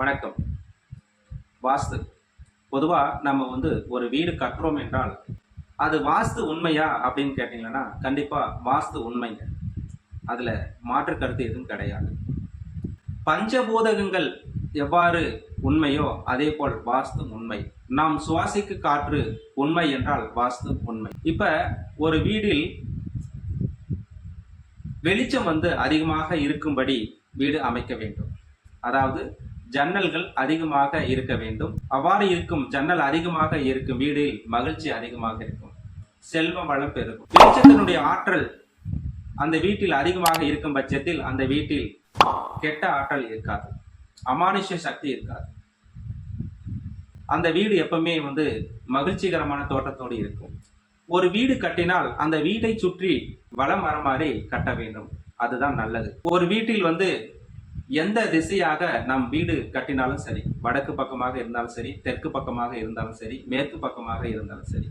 வணக்கம். வாஸ்து. பொதுவாக நம்ம வந்து ஒரு வீடு கட்டுறோம் என்றால் அது வாஸ்து உண்மையா அப்படின்னு கேட்டிங்கன்னா கண்டிப்பாக வாஸ்து உண்மைங்க. அதில் மாற்று கருத்து எதுவும் கிடையாது. பஞ்சபூதகங்கள் எவ்வாறு உண்மையோ அதே போல் வாஸ்து உண்மை. நாம் சுவாசிக்கு காற்று உண்மை என்றால் வாஸ்து உண்மை. இப்ப ஒரு வீடில் வெளிச்சம் வந்து அதிகமாக இருக்கும்படி வீடு அமைக்க வேண்டும். அதாவது ஜன்னல்கள் அதிகமாக இருக்க வேண்டும். அவ்வாறு இருக்கும் ஜன்னல் அதிகமாக இருக்கும் வீடில் மகிழ்ச்சி அதிகமாக இருக்கும். செல்வ வளம் பெருகும். வெளிச்சத்தினுடைய ஆற்றல் அந்த வீட்டில் அதிகமாக இருக்கும் பட்சத்தில் அந்த வீட்டில் கெட்ட ஆற்றல் இருக்காது. அமானுஷ்ய சக்தி இருக்காது. அந்த வீடு எப்பவுமே வந்து மகிழ்ச்சிகரமான தோட்டத்தோடு இருக்கும். ஒரு வீடு கட்டினால் அந்த வீட்டை சுற்றி வளம் வர மாதிரி கட்ட வேண்டும். அதுதான் நல்லது. ஒரு வீட்டில் வந்து எந்த திசையாக நம் வீடு கட்டினாலும் சரி வடக்கு பக்கமாக இருந்தாலும் சரி தெற்கு பக்கமாக இருந்தாலும் சரி மேற்கு பக்கமாக இருந்தாலும் சரி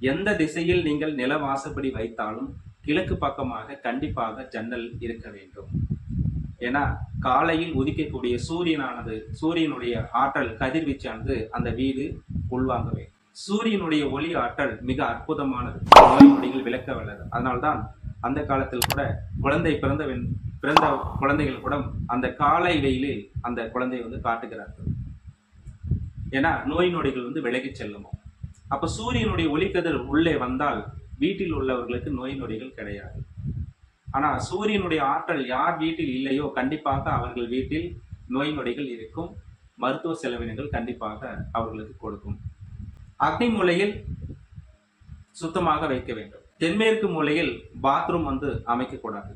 எந்த திசையில் நீங்கள் நில வாசப்படி வைத்தாலும் கிழக்கு பக்கமாக கண்டிப்பாக ஜன்னல் இருக்க வேண்டும். ஏன்னா காலையில் உதிக்கக்கூடிய சூரியனானது சூரியனுடைய ஆற்றல் கதிர்வீச்சானது அந்த வீடு உள்வாங்க வேண்டும். சூரியனுடைய ஒளி ஆற்றல் மிக அற்புதமானது. நோய் நொடியில் விளக்க வல்லது. அதனால்தான் அந்த காலத்தில் கூட குழந்தை பிறந்த வெண்- பிறந்த குழந்தைகள் கூட அந்த காலை வெயிலில் அந்த குழந்தையை வந்து காட்டுகிறார்கள். ஏன்னா நோய் நொடிகள் வந்து விலகி செல்லுமோ. அப்ப சூரியனுடைய ஒளிக்கதிர் உள்ளே வந்தால் வீட்டில் உள்ளவர்களுக்கு நோய் நொடிகள் கிடையாது. ஆனா சூரியனுடைய ஆற்றல் யார் வீட்டில் இல்லையோ கண்டிப்பாக அவர்கள் வீட்டில் நோய் நொடிகள் இருக்கும். மருத்துவ செலவினங்கள் கண்டிப்பாக அவர்களுக்கு கொடுக்கும். அக்னி மூலையில் சுத்தமாக வைக்க வேண்டும். தென்மேற்கு மூலையில் பாத்ரூம் வந்து அமைக்கக்கூடாது.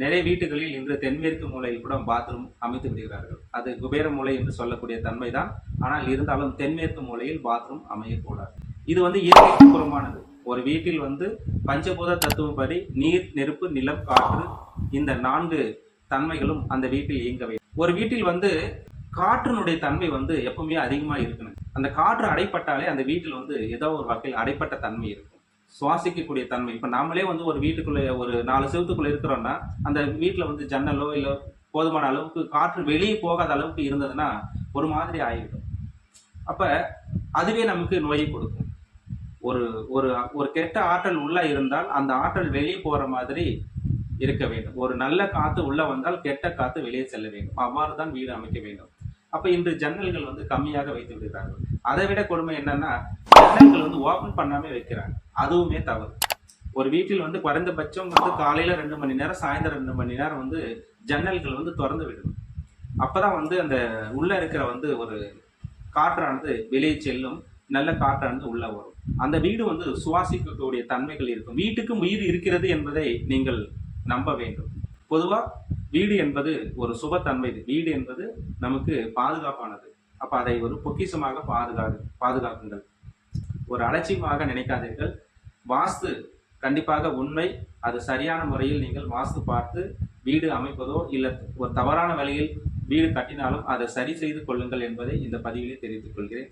நிறைய வீட்டுகளில் இன்று தென்மேற்கு மூலையில் கூட பாத்ரூம் அமைத்து விடுகிறார்கள். அது குபேர மூலை என்று சொல்லக்கூடிய தன்மை தான் ஆனால் இருந்தாலும் தென்மேற்கு மூலையில் பாத்ரூம் அமையக்கூடாது. இது வந்து இயற்கைக்கு புறமானது ஒரு வீட்டில் வந்து பஞ்சபூத தத்துவப்படி நீர் நெருப்பு நிலம் காற்று இந்த நான்கு தன்மைகளும் அந்த வீட்டில் இயங்க ஒரு வீட்டில் வந்து காற்றினுடைய தன்மை வந்து எப்பவுமே அதிகமாக இருக்கணும். அந்த காற்று அடைப்பட்டாலே அந்த வீட்டில் வந்து ஏதோ ஒரு வகையில் அடைப்பட்ட தன்மை இருக்கும். சுவாசிக்கக்கூடிய தன்மை. இப்ப நாமளே வந்து ஒரு வீட்டுக்குள்ளே ஒரு நாலு செவத்துக்குள்ள இருக்கிறோம்னா அந்த வீட்டுல வந்து ஜன்னலோ இல்ல போதுமான அளவுக்கு காற்று வெளியே போகாத அளவுக்கு இருந்ததுன்னா ஒரு மாதிரி ஆயிடும். அப்ப அதுவே நமக்கு நோயை கொடுக்கும். ஒரு ஒரு ஒரு கெட்ட ஆற்றல் உள்ள இருந்தால் அந்த ஆற்றல் வெளியே போற மாதிரி இருக்க வேண்டும். ஒரு நல்ல காற்று உள்ள வந்தால் கெட்ட காற்று வெளியே செல்ல வேண்டும். அவ்வாறு தான் வீடு அமைக்க வேண்டும். அப்ப இன்று ஜன்னல்கள் வந்து கம்மியாக வைத்து விடுகிறார்கள். அதை விட கொடுமை என்னன்னா ஜன்னல்கள் வந்து ஓபன் பண்ணாம வைக்கிறாங்க. அதுவுமே தவறு. ஒரு வீட்டில் வந்து குறைந்தபட்சம் வந்து காலையில ரெண்டு மணி நேரம் சாயந்தரம் ரெண்டு மணி நேரம் வந்து ஜன்னல்கள் வந்து திறந்து விடணும். அப்பதான் வந்து அந்த உள்ள இருக்கிற வந்து ஒரு காற்றானது வெளியே செல்லும் நல்ல காற்றானது உள்ள வரும். அந்த வீடு வந்து சுவாசிக்கக்கூடிய தன்மைகள் இருக்கும். வீட்டுக்கும் உயிர் இருக்கிறது என்பதை நீங்கள் நம்ப வேண்டும். பொதுவா வீடு என்பது ஒரு சுபத்தன்மை. வீடு என்பது நமக்கு பாதுகாப்பானது. அப்ப அதை ஒரு பொக்கிஷமாக பாதுகா பாதுகாக்குங்கள் ஒரு அலட்சியமாக நினைக்காதீர்கள். வாஸ்து கண்டிப்பாக உண்மை. அது சரியான முறையில் நீங்கள் வாஸ்து பார்த்து வீடு அமைப்பதோ இல்லை ஒரு தவறான வழியில் வீடு கட்டினாலும் அதை சரி செய்து கொள்ளுங்கள் என்பதை இந்த பதிவிலே தெரிவித்துக் கொள்கிறேன்.